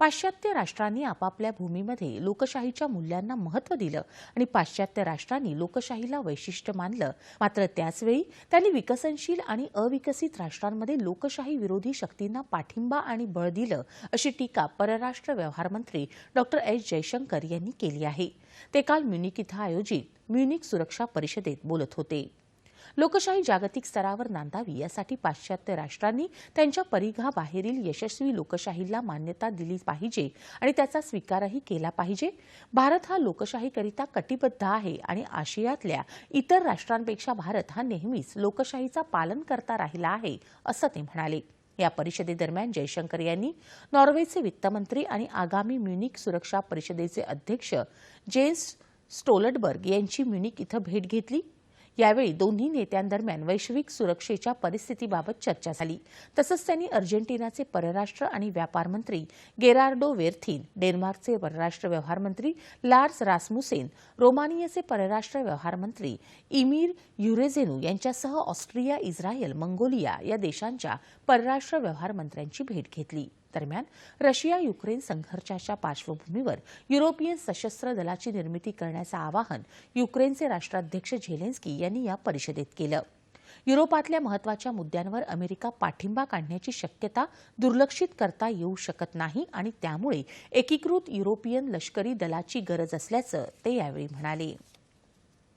पाश्चात्य राष्ट्रांनी आपापल्या भूमीमध्ये लोकशाहीच्या मूल्यांना महत्त्व दिलं आणि पाश्चात्य राष्ट्रांनी लोकशाहीला वैशिष्ट्य मानलं. मात्र त्याचवेळी त्यांनी विकसनशील आणि अविकसित राष्ट्रांमध्ये लोकशाही विरोधी शक्तींना पाठिंबा आणि बळ दिलं अशी टीका परराष्ट्र व्यवहार मंत्री डॉक्टर एस. जयशंकर यांनी केली आहे. ते काल म्युनिक इथं आयोजित म्युनिक सुरक्षा परिषदेत बोलत होते. लोकशाही जागतिक स्तरावर नांदावी यासाठी पाश्चात्य राष्ट्रांनी त्यांच्या परिघाबाहेरील यशस्वी लोकशाहीला मान्यता दिली पाहिजे आणि त्याचा स्वीकारही केला पाहिजे. भारत हा लोकशाहीकरिता कटिबद्ध आहे आणि आशियातल्या इतर राष्ट्रांपेक्षा भारत हा नेहमीच लोकशाहीचा पालन करता राहिला आहे असं ते म्हणाले. या परिषदेदरम्यान जयशंकर यांनी नॉर्वेचे वित्तमंत्री आणि आगामी म्युनिक सुरक्षा परिषदेचे अध्यक्ष जेन्स स्टोलटबर्ग यांची म्युनिक इथं भेट घेतली. यावेळी दोन्ही नेत्यांदरम्यान वैश्विक सुरक्षेच्या परिस्थितीबाबत चर्चा झाली. तसंच त्यांनी अर्जेंटिनाचे परराष्ट्र आणि व्यापार मंत्री गेरार्डो वेरथिन डेन्मार्कचे परराष्ट्र व्यवहार मंत्री लार्स रासमुसेन रोमानियाचे परराष्ट्र व्यवहार मंत्री इमीर युरेझेनू यांच्यासह ऑस्ट्रिया इस्रायल मंगोलिया या देशांच्या परराष्ट्र व्यवहार मंत्र्यांची भेट घेतली. दरम्यान रशिया युक्रेन संघर्षाच्या पार्श्वभूमीवर युरोपियन सशस्त्र दलाची निर्मिती करण्याचं आवाहन युक्रेनचे राष्ट्राध्यक्ष झेलेन्स्की यांनी या परिषदेत केलं. युरोपातल्या महत्त्वाच्या मुद्द्यांवर अमेरिका पाठिंबा काढण्याची शक्यता दुर्लक्षित करता येऊ शकत नाही आणि त्यामुळे एकीकृत युरोपियन लष्करी दलाची गरज असल्याचं ते यावेळी म्हणाले.